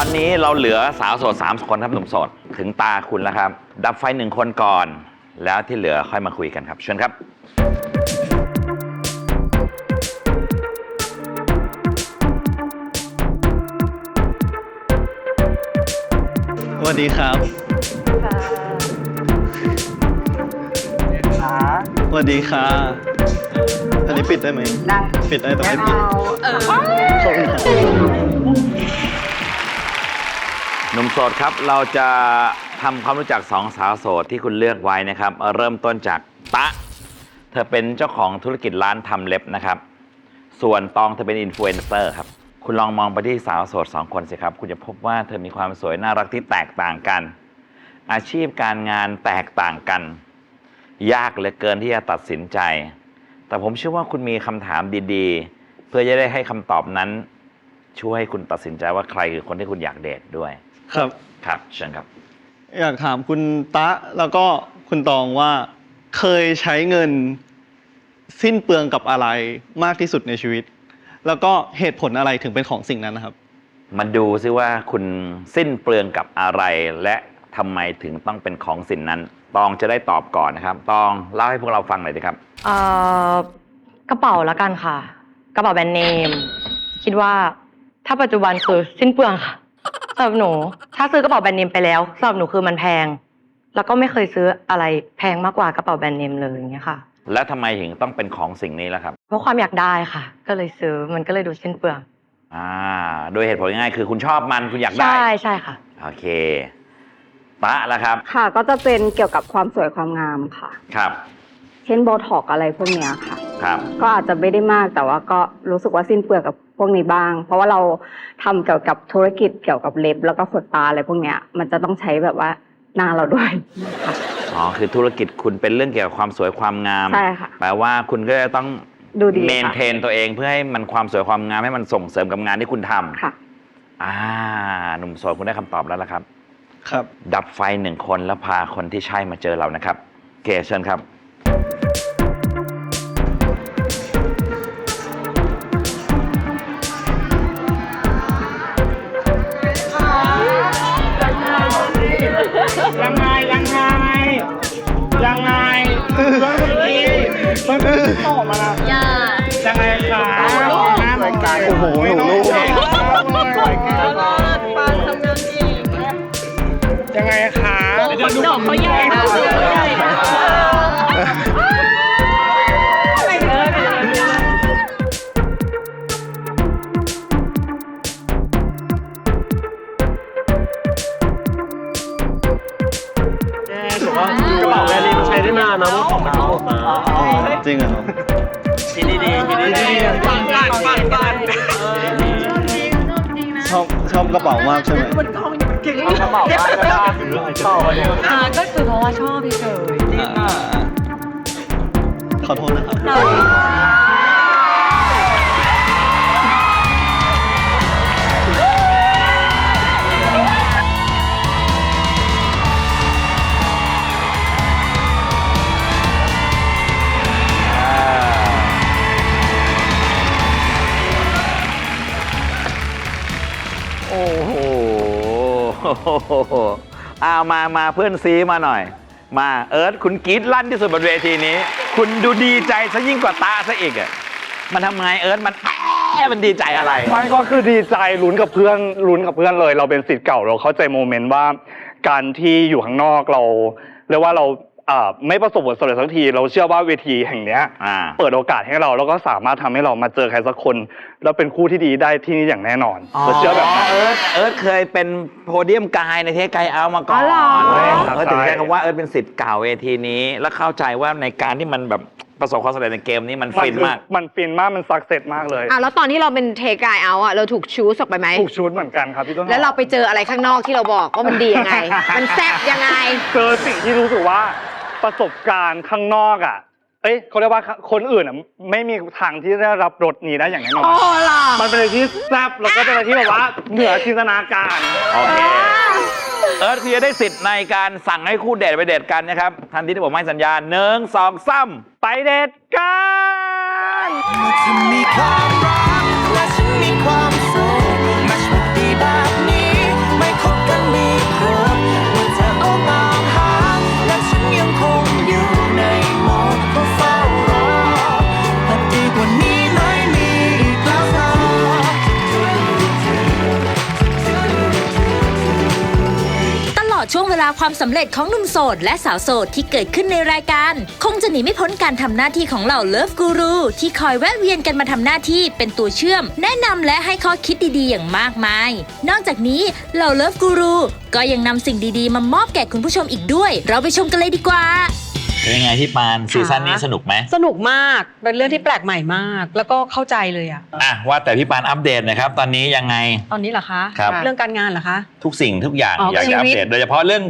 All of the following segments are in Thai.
อนนี้เราเหลือสาวโสดสามคนครับหนุ่มโสดถึงตาคุณแล้วครับ ดับไฟหนึ่งคนก่อน แล้วที่เหลือค่อยมาคุยกันครับเชิญครับ สวัสดีครับสวัสดีค่ะ อันนี้ปิดได้ไหม ได้ปิดได้แต่ไม่ปิด เออ ขอบคุณครับ หนุ่มโสดครับ เราจะทำความรู้จักสองสาวโสดที่คุณเลือกไว้นะครับ เริ่มต้นจากตะ เธอเป็นเจ้าของธุรกิจร้านทำเล็บนะครับ ส่วนตองเธอเป็นอินฟลูเอนเซอร์ครับ คุณลองมองไปที่สาวโสดสองคนสิครับ คุณจะพบว่าเธอมีความสวยน่ารักที่แตกต่างกัน อาชีพการงานแตกต่างกัน ยากเหลือเกินที่จะตัดสินใจ แต่ผมเชื่อว่าคุณมีคำถามดีๆ เพื่อจะได้ให้คำตอบนั้น ช่วยให้คุณตัดสินใจว่าใครคือคนที่คุณอยากเดทด้วย ครับ ครับเชิญครับ อยากถามคุณตะแล้วก็คุณตองว่าเคยใช้เงินสิ้นเปลืองกับอะไรมากที่สุดในชีวิต แล้วก็เหตุผลอะไรถึงเป็นของสิ่งนั้นนะครับ มาดูซิว่าคุณสิ้นเปลืองกับอะไร และทำไมถึงต้องเป็นของสิ่งนั้น ตองจะได้ตอบก่อนนะครับ ตองเล่าให้พวกเราฟังหน่อยดีครับ เอ่อกระเป๋าละกันค่ะ กระเป๋าแบรนด์เนม คิดว่าถ้าปัจจุบันคือสิ้นเปลืองค่ะ สำหรับหนู ถ้าซื้อกระเป๋าแบรนด์เนมไปแล้วสำหรับหนูคือมันแพง แล้วก็ไม่เคยซื้ออะไรแพงมากกว่ากระเป๋าแบรนด์เนมเลยอย่างเงี้ยค่ะ และทำไมถึงต้องเป็นของสิ่งนี้ล่ะครับ เพราะความอยากได้ค่ะ ก็เลยซื้อมันก็เลยดูสิ้นเปลืองอ่า โดยเหตุผลง่ายๆคือคุณชอบมันคุณอยากได้ ใช่ใช่ค่ะ โอเค ตะละครับ ค่ะก็จะเป็นเกี่ยวกับความสวยความงามค่ะ ครับ เช่นโบท็อกอะไรพวกเนี้ยค่ะ ครับ ก็อาจจะไม่ได้มากแต่ว่าก็รู้สึกว่าสิ้นเปลืองกับพวกนี้บ้าง เพราะว่าเราทำเกี่ยวกับธุรกิจเกี่ยวกับเล็บ แล้วก็ขนตาอะไรพวกเนี้ยมันจะต้องใช้แบบว่าหน้าเราด้วยค่ะ อ๋อ คือธุรกิจคุณเป็นเรื่องเกี่ยวกับความสวยความงาม ใช่ค่ะ แปลว่าคุณก็จะต้องดูดีค่ะเมนเทนตัวเองเพื่อให้มันความสวยความงามให้มันส่งเสริมกับงานที่คุณทำค่ะ อ่า หนุ่มโสดคุณได้คำตอบแล้วละครับ ครับ ดับไฟหนึ่งคนแล้วพาคนที่ใช่มาเจอเรานะครับ เกเชิญครับ ยังไงคะหน้าหนุ่มโอ้โหหนูลูกยังไงคะเดี๋ยวดูดอกเขาใหญ่นะ กระเป๋าแบรนด์นี้มันใช้ได้นานนะมันของมันหมดนะจริงเหรอกินดีๆกินดีๆปันปันปันปันชอบชอบกระเป๋ามากใช่ไหมมันกองอยู่เก่งกระเป๋าบ้านก็ได้หรืออะไรต่อเนี่ยอ่าก็คือเพราะว่าชอบเฉยอ่าขอโทษนะครับ เอามามาเพื่อนซีมาหน่อย มาเอิร์ธคุณกรีดลั่นที่สุดบนเวทีนี้ คุณดูดีใจซะยิ่งกว่าตาซะอีกอะมันทำไงเอิร์ธมันแอะมันดีใจอะไร มันก็คือดีใจลุ้นกับเพื่อนลุ้นกับเพื่อนเลย เราเป็นสิทธิ์เก่าเราเข้าใจโมเมนต์ว่า การที่อยู่ข้างนอกเราเรียกว่าเรา อ่าไม่ประสบผลสำเร็จสักที เราเชื่อว่าเวทีแห่งเนี้ย อ่า เปิดโอกาสให้เราแล้วก็สามารถทำให้เรามาเจอใครสักคน แล้วเป็นคู่ที่ดีได้ที่นี่อย่างแน่นอนเราเชื่อแบบนั้น เอิร์ธเอิร์ธเคยเป็นโพเดียมกายในเทปไกเอามาก่อนอ๋อเหรอ เออครับเขาถึงใช่ใช้คำว่าเอิร์ธเป็นสิทธิ์เก่าเวทีนี้ แล้วเข้าใจว่าในการที่มันแบบประสบความสำเร็จในเกมนี้มันฟินมาก มันฟินมาก มันซักเซสมากเลย อะแล้วตอนที่เราเป็นเทกายเอาอะเราถูกชูสออกไปไหม ถูกชุดเหมือนกันครับพี่ต้นหอมแล้วเราไปเจออะไรข้างนอกที่เราบอกว่ามันดียังไง มันแซ่บยังไง เจอสิ่งที่รู้สึกว่า ประสบการณ์ข้างนอกอะ เอ้ยเขาเรียกว่าคนอื่นอะไม่มีทางที่ได้รับรสนี้ได้อย่างแน่นอน โอ้ล่ะมันเป็นอะไรที่แซ่บแล้วก็เป็นอะไรที่แบบว่าเหนือจินตนาการ โอเค เอิร์ธคือจะได้สิทธิ์ในการสั่งให้คู่เดทไปเดทกันนะครับ ทันทีที่ผมให้สัญญาณหนึ่งสองสามไปเดทกัน ความสำเร็จของหนุ่มโสดและสาวโสดที่เกิดขึ้นในรายการ คงจะหนีไม่พ้นการทำหน้าที่ของเหล่าเลิฟกูรูที่คอยแวะเวียนกันมาทำหน้าที่เป็นตัวเชื่อม แนะนำและให้ข้อคิดดีๆอย่างมากมาย นอกจากนี้เหล่าเลิฟกูรูก็ยังนำสิ่งดีๆ มามอบแก่คุณผู้ชมอีกด้วย เราไปชมกันเลยดีกว่า เป็นยังไงพี่ปานซีซั่นนี้สนุกไหมสนุกมาก เป็นเรื่องที่แปลกใหม่มาก แล้วก็เข้าใจเลยอะอะว่าแต่พี่ปานอัปเดตหนะครับ ตอนนี้ยังไง ตอนนี้เหรอคะ ครับ เรื่องการงานเหรอคะ ทุกสิ่งทุกอย่างอ๋ออยอากจะอัปชีวิตเดตโดยเฉพาะเรื่อง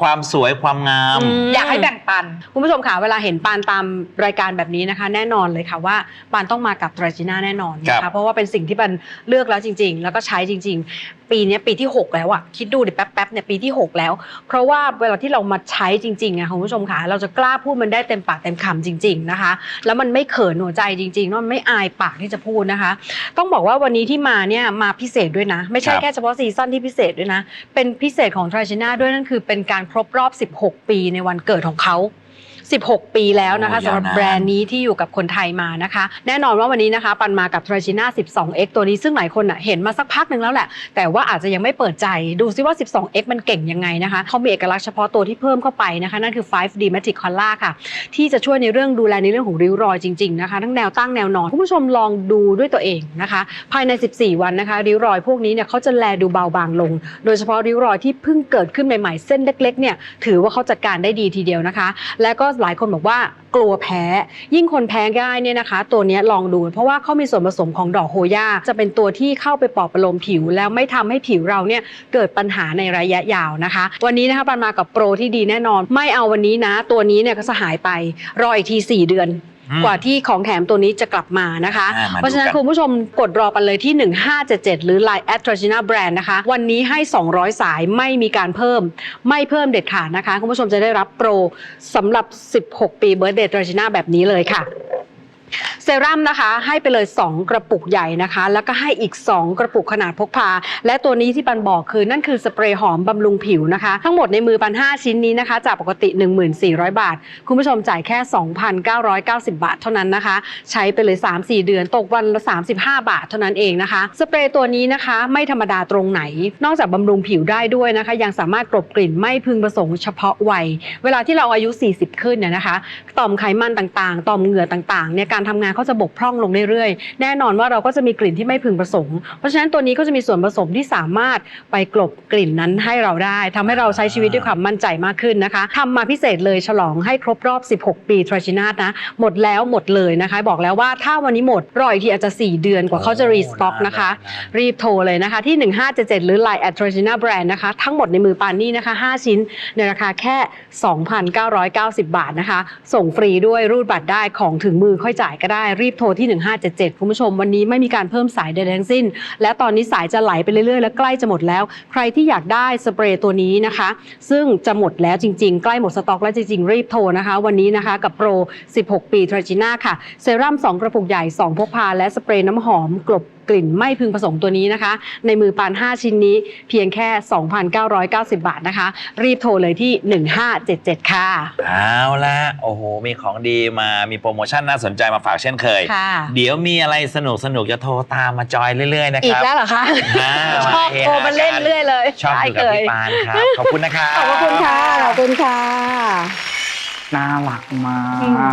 ความสวยความงาม อยากให้แบ่งปัน คุณผู้ชมค่ะเวลาเห็นปานตามรายการแบบนี้นะคะ แน่นอนเลยค่ะว่าปานต้องมากับตราจิน่าแน่นอนนะครัคะบเพราะว่าเป็นสิ่งที่ปันเลือกแล้วจริง ๆ แล้วก็ใช้จริง ๆ ปีเนี้ยปีที่ 6 แล้วอะคิดดูดิแป๊บๆเนี่ยปีที่ 6 แล้ว เพราะว่าเวลาที่เรามาใช้จริงๆอะคุณผู้ชมค่ะเราจะกล้าพูดมันได้เต็มปากเต็มคำจริง ๆนะคะ แล้วมันไม่เขินหัวใจจริงๆแล้วมันไม่อายปากที่จะพูดนะคะ ต้องบอกว่าวันนี้ที่มาเนี่ยมาพิเศษด้วยนะ ไม่ใช่ครับแค่เฉพาะซีซั่นที่พิเศษด้วยนะ เป็นพิเศษของทราชิน่าด้วยนั่นคือเป็นการครบรอบ 16 ปีในวันเกิดของเขา 16 ปีแล้วนะคะโอ้สำหรับยาวนานแบรนด์นี้ที่อยู่กับคนไทยมานะคะ แน่นอนว่าวันนี้นะคะ ปันมากับทราชิน่า 12x ตัวนี้ซึ่งหลายคนน่ะเห็นมาสักพักหนึ่งแล้วแหละ แต่ว่าอาจจะยังไม่เปิดใจดูซิว่า 12x มันเก่งยังไงนะคะเขามีเอกลักษณ์เฉพาะตัวที่เพิ่มเข้าไปนะคะ นั่นคือ 5D Matic Color ค่ะ ที่จะช่วยในเรื่องดูแลในเรื่องของริ้วรอยจริงๆนะคะทั้งแนวตั้งแนวนอนคุณผู้ชมลองดูด้วยตัวเองนะคะ ภายใน 14 วันนะคะริ้วรอยพวกนี้เนี่ยเขาจะแลดูเบาบางลง โดยเฉพาะริ้วรอยที่เพิ่งเกิดขึ้นใหม่ๆเส้นเล็กๆเนี่ยถือว่าเขาจัดการได้ดีทีเดียวนะคะ และก็หลายคนบอกว่ากลัวแพ้ ยิ่งคนแพ้ง่ายเนี่ยนะคะ ตัวนี้ลองดู เพราะว่าเขามีส่วนผสมของดอกโฮย่าจะเป็นตัวที่เข้าไปปลอบประโลมผิว แล้วไม่ทำให้ผิวเราเนี่ยเกิดปัญหาในระยะยาวนะคะ วันนี้นะคะปันมากับโปรที่ดีแน่นอน ไม่เอาวันนี้นะ ตัวนี้เนี่ยก็จะหายไปรออีกที 4 เดือน กว่าที่ของแถมตัวนี้จะกลับมานะคะอ่ามาดูเพราะฉะนั้นกันคุณผู้ชมกดรอไปเลยที่ 1577 หรือ Line at t r a g i n a Brand นะคะ วันนี้ให้ 200 สายไม่มีการเพิ่ม ไม่เพิ่มเด็ดขาดนะคะ คุณผู้ชมจะได้รับโปรสำหรับ 16 ปี Birthday t r a g i n a แบบนี้เลยค่ะเซ รั่มนะคะ ให้ไปเลย 2 กระปุกใหญ่นะคะ แล้วก็ให้อีก 2 กระปุกขนาดพกพา และตัวนี้ที่ปันบอกคือนั่นคือสเปรย์หอมบำรุงผิวนะคะ ทั้งหมดในมือปัน 5 ชิ้นนี้นะคะ จากปกติ 1400 บาท คุณผู้ชมจ่ายแค่ 2,990 บาทเท่านั้นนะคะ ใช้ไปเลย 3-4 เดือนตกวันละ 35 บาทเท่านั้นเองนะคะ สเปรย์ตัวนี้นะคะไม่ธรรมดาตรงไหน นอกจากบำรุงผิวได้ด้วยนะคะ ยังสามารถกลบกลิ่นไม่พึงประสงค์เฉพาะวัย เวลาที่เราอายุ 40 ขึ้นเนี่ยนะคะ ต่อมไขมันต่างๆ ต่อมเหงื่อต่างๆเนี่ยการทำงานเขาจะบกพร่องลงเรื่อยๆ แน่นอนว่าเราก็จะมีกลิ่นที่ไม่พึงประสงค์ เพราะฉะนั้นตัวนี้ก็จะมีส่วนผสมที่สามารถไปกลบกลิ่นนั้นให้เราได้ทำให้เราใช้ชีวิตด้วยความมั่นใจมากขึ้นนะคะทำมาพิเศษเลยฉลองให้ครบรอบ 16 ปีทรชินาตนะหมดแล้วหมดเลยนะคะ บอกแล้วว่าถ้าวันนี้หมดรออีกทีอาจจะ 4 เดือนกว่าเขาจะรีสต็อกนะคะ รีบโทรเลยนะคะที่ 1577 หรือ Line at t r a g i n a Brand นะคะ ทั้งหมดในมือปานนี่นะคะ 5 ชิ้นในราคาแค่ 2,990 บาทนะคะ ส่งฟรีด้วยรูดบัตรได้ของถึงมือค่อยจ่ายก็ได้รีบโทรที่ 1577 คุณผู้ชม วันนี้ไม่มีการเพิ่มสายใดๆทั้งสิ้น และตอนนี้สายจะไหลไปเรื่อยๆ และใกล้จะหมดแล้ว ใครที่อยากได้สเปรย์ตัวนี้นะคะ ซึ่งจะหมดแล้วจริงๆ ใกล้หมดสต็อกแล้วจริงๆ รีบโทรนะคะ วันนี้นะคะกับโปร 16 ปีทรจิน่าค่ะ เซรั่ม2 กระปุกใหญ่ 2 พกพาและสเปรย์น้ำหอมกลบกลิ่นไม่พึงผสมตัวนี้นะคะ ในมือปาน 5 ชิ้นนี้เพียงแค่ 2,990 บาทนะคะ รีบโทรเลยที่ 1577 ค่ะ เอาละโอ้โห มีของดีมามีโปรโมชั่นน่าสนใจมาฝากเช่นเคย ค่ะ เดี๋ยวมีอะไรสนุกสนุกๆจะโทรตามมาจอยเรื่อย ๆ นะอีคกรับแล้วเหรอคะอ่าชอบเฮฮโทรมาเล่นเรื่อยเลยชอบอยู่กับได้พี่เลยปานครับ ขอบคุณนะครับ ขอบพระคุณค่ะ ขอบคุณค่ะ น่ารักมา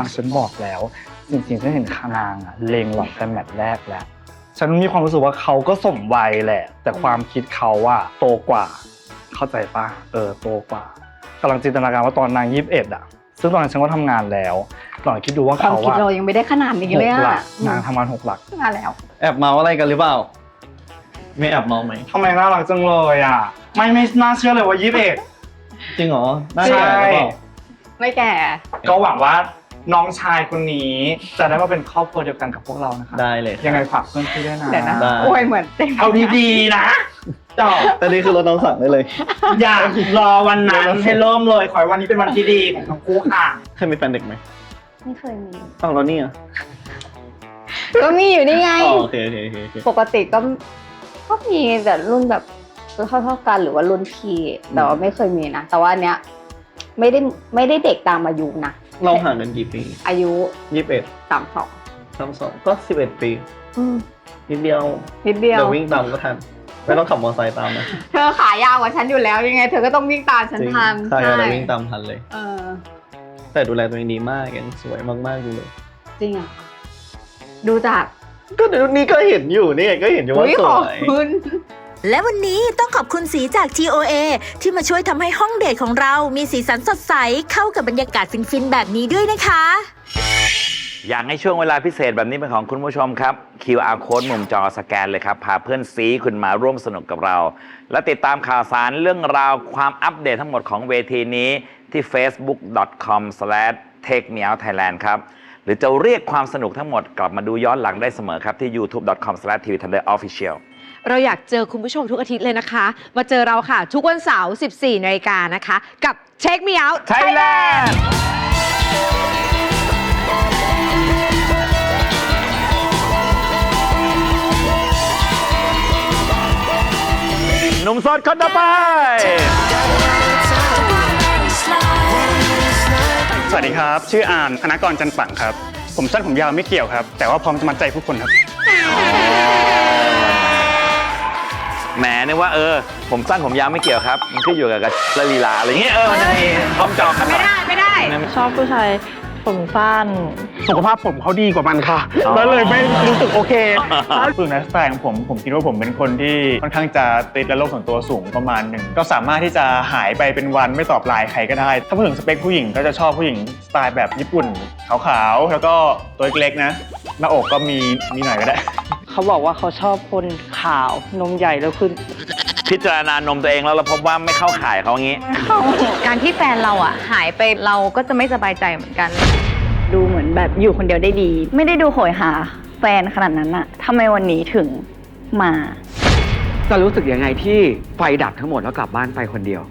กฉันบอกแล้ว จริงๆฉันเห็นคานางอะเลงหลอดแต่แมตช์แรกแล้ว ฉันมีความรู้สึกว่าเขาก็สมวัยแหละ แต่ความคิดเขาอะโตกว่า เข้าใจปะเออโตกว่ากำลังจินตนาการว่าตอนนางยี่สิบเอ็ดอะซึ่งตอนนั้นฉันก็ทำงานแล้วลองคิดดูว่าความเขาคิดอะเรายังไม่ได้ขนาดนี้หเลยกหลัอะกนางทำงานหกหลักมาแล้ว แอบเมาอะไรกันหรือเปล่า ไม่แอบเมาไหม ทำไมน่ารักจังเลยอะไม่ไม่น่าเชื่อเลยว่ายี่สิบเอ็ดจริงเหรอน่าแก่หรือเปล่า ไม่แก่ก็หวังว่า น้องชายคนนี้จะได้มาเป็นครอบครัวเดียวกันกับพวกเรานะคะได้เลยยังไงฝากเพื่อนพี่ด้วยนะเดี๋ยวนะได้ โอ้ยเหมือนเต็ม เอาดีๆนะจอบแต่นี่คือรถน้องสั่งได้เลย อย่ารอวันนั้นให้เริ่มเลยขอให้วันนี้เป็นวันที่ดีของทั้งคู่ค่ะ เคยมีแฟนเด็กไหมไม่เคยมี อ้าวแล้วนี่อะก็มีอยู่นี่ไง อ๋อโอเคโอเคโอเคโอเค ปกติก็ก็มีแต่รุ่นแบบเท่าเท่าๆกันหรือว่ารุ่นพี่แต่ว่าไม่เคยมีนะ แต่ว่าอันเนี้ยไม่ได้ไม่ได้เด็กตามอายุนะ เราห่างกันกี่ปีอายุยี่สิบเอ็ดสามสองสามสองก็สิบเอ็ดปีนิดเดียวนิดเดียวเดี๋ยววิ่งตามก็ทันไม่ต้องขับมอเตอร์ไซค์ตามนะเธอขายาวกว่าฉันอยู่แล้วยังไง เธอก็ต้องวิ่งตามฉันจริงทันใช่เราวิ่งตามทันเลยเออแต่ดูแลตัวเองดีมากยังสวยมากๆอยู่เลย จริงอะดูจากก็เดี๋ยวนี้ก็เห็นอยู่นี่ไงก็เห็นอยู่ว่าอุ๊ยสขอวบยคุณ และวันนี้ต้องขอบคุณสีจาก TOA ที่มาช่วยทำให้ห้องเดทของเรามีสีสันสดใสเข้ากับบรรยากาศฟินๆ แบบนี้ด้วยนะคะ อยากให้ช่วงเวลาพิเศษแบบนี้เป็นของคุณผู้ชมครับ QR code มุมจอสแกนเลยครับ พาเพื่อนซีคุณมาร่วมสนุกกับเรา และติดตามข่าวสารเรื่องราวความอัปเดตทั้งหมดของเวทีนี้ที่ facebook.com/takemeoutthailand ครับ รือจะเรียกความสนุกทั้งหมดกลับมาดูย้อนหลังได้เสมอครับ ที่ youtube.com/tvthunderofficial เราอยากเจอคุณผู้ชมทุกอาทิตย์เลยนะคะ มาเจอเราค่ะ ทุกวันเสาร์ 14นาฬิกานะคะ กับ Check Me Out Thailand หนุ่มโสดคนต่อไป วัสดีครับ ชื่ออานธนกรจันปังครับ ผมสั้นผมยาวไม่เกี่ยวครับ แต่ว่าพร้อมจะมัดใจผู้คนครับ แหมนึกว่าเออ ผมสั้นผมยาวไม่เกี่ยวครับ มันขึ้นอยู่กับกลีลาอะไรเงี้ยเออมันจะมีพร้อมจองกันหน่ไม่อยได้ ไม่ได้ ชอบผู้ชาย ผมสั้น สุขภาพผมเขาดีกว่ามันค่ะอ๋อก็เลยไม่รู้สึกโอเค ฝึกนักแสดงผมผมคิดว่าผมเป็นคนที่ค่อนข้างจะติดและโลกส่วนตัวสูงประมาณหนึ่งก็สามารถที่จะหายไปเป็นวันไม่ตอบไลน์ใครก็ได้ ถ้าพูดถึงสเปคผู้หญิงก็จะชอบผู้หญิงสไตล์แบบญี่ปุ่นขาวๆแล้วก็ตัวเล็กๆนะหน้าอกก็มีมีหน่อยก็ได้ เขาบอกว่าเขาชอบคนขาว นมใหญ่แล้วคือ พิจารณานมตัวเองแล้วเราพบว่าไม่เข้าข่ายเขาอย่างงี้ การที่แฟนเราอะ หายไปเราก็จะไม่สบายใจเหมือนกัน ดูเหมือนแบบอยู่คนเดียวได้ดี ไม่ได้ดูโหยหา แฟนขนาดนั้นอะทำไมวันนี้ถึงมา จะรู้สึกยังไงที่ไฟดับทั้งหมดแล้วกลับบ้านไปคนเดียว